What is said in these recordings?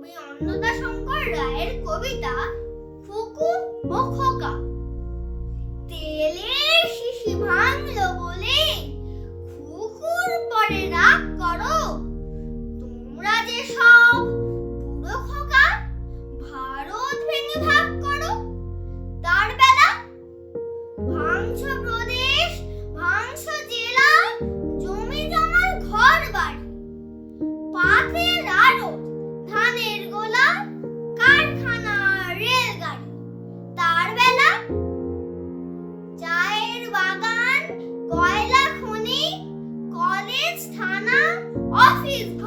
অন্নদা শঙ্কর রায়ের কবিতা ফুকু ও তেলের শিশি ভাঙলো বলে খুকুর পরে রাগ করো। তোমরা যে সব বুড়ো খোকা, ভারত ভেঙে ভাগ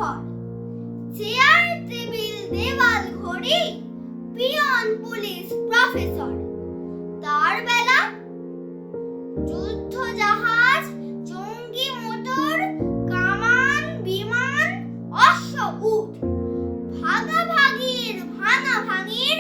ঘর। চেয়ার, টেবিল, দেওয়াল, ঘড়ি, পিয়ন, পুলিশ, প্রফেসর। তার বেলা যুদ্ধ জাহাজ জঙ্গি মোটর, কামান, বিমান অশ্ব উঠ ভাগাভাগির ভাঙা ভাঙির